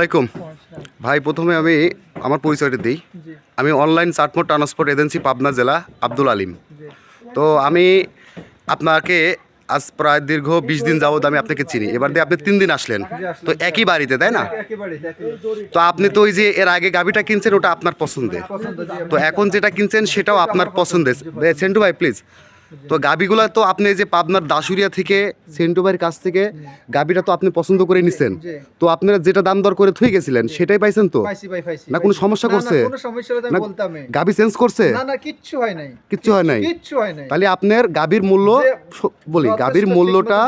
আলাইকুম। ভাই প্রথমে আমি আমার পরিচয়টা দিই। আমি অনলাইন চাটমোট ট্রান্সপোর্ট এজেন্সি পাবনা জেলা আব্দুল আলিম। তো আমি আপনাকে আজ প্রায় দীর্ঘ বিশ দিন যাবত আমি আপনাকে চিনি। এবার দিয়ে আপনি তিন দিন আসলেন। তো একই বাড়িতে তাই না? তো আপনি তো ওই যে এর আগে গাবিটা কিনছেন ওটা আপনার পছন্দের। তো এখন যেটা কিনছেন সেটাও আপনার পছন্দের। সেন্টু ভাই প্লিজ তো গাবিগুলো তো আপনি যে পাবনার দাসুরিয়া থেকে সেন্টু কাছ থেকে গাবিটা তো আপনি পছন্দ করে নিছেন। তো আপনারা যেটা দাম দর করে থুই গেছিলেন সেটাই পাইছেন তো? পাইছি ভাই পাইছি না কোনো সমস্যা করছে? গাবি চেঞ্জ করছে? না না কিচ্ছু হয় নাই। কিচ্ছু হয় নাই? কিচ্ছু হয় নাই। তাহলে আপনার গাবির মূল্য বলি গাবির মূল্যটা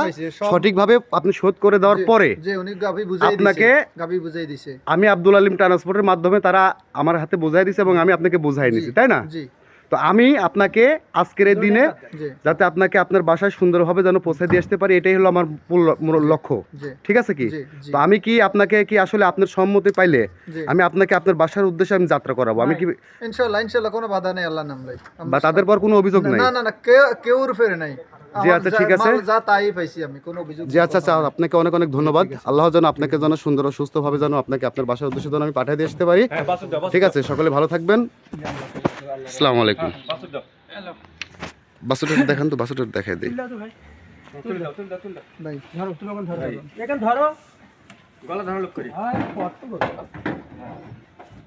সঠিকভাবে আপনি শোধ করে দেওয়ার পরে যে উনি গাবি বুঝাই আপনাকে- গাবি বুঝাই দিছে। আমি আব্দুল আলিম ট্রান্সপোর্টের মাধ্যমে তারা আমার হাতে বোঝাই দিছে এবং আমি আপনাকে বোঝাই নিছি তাই না? জি। তো আমি আপনাকে আজকের এই দিনে যাতে আপনাকে আপনার বাসায় সুন্দরভাবে যেন পৌঁছে দিয়ে আসতে পারি এটাই হলো আমার মূল লক্ষ্য। ঠিক আছে কি। তো আমি কি আপনাকে কি আসলে আপনার সম্মতি পাইলে আমি আপনাকে আপনার বাসার উদ্দেশ্যে আমি যাত্রা করাবো? আমি কি ইনশাআল্লাহ ইনশাআল্লাহ কোনো বাধা নেই আল্লাহ নাম লাই। বা তাদের পর কোনো অভিযোগ নাই? না না না কেউ ফেরে নাই। জি, আচ্ছা, ঠিক আছে। মাল যা তাই পাইছি আমি কোনো অভিযোগ জি আচ্ছা আচ্ছা আপনাকে অনেক অনেক ধন্যবাদ। আল্লাহ যেন আপনাকে যেন সুন্দর ও সুস্থভাবে যেন আপনাকে আপনার বাসার উদ্দেশ্যে যেন আমি পাঠিয়ে দিয়ে আসতে পারি। ঠিক আছে সকলে ভালো থাকবেন। আসসালামু আলাইকুম। বাসুটা দেখান তো বাসুটা দেখাই দিই। ভাই। ধরো তুমি ধরো ধরো। লোক করি। আয় কত বড়।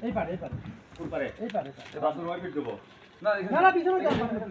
এই পারে এই পারে। কোন পারে? এই পারে বাসুর ওয়াইফ দেবো। না না পিছনে যাও।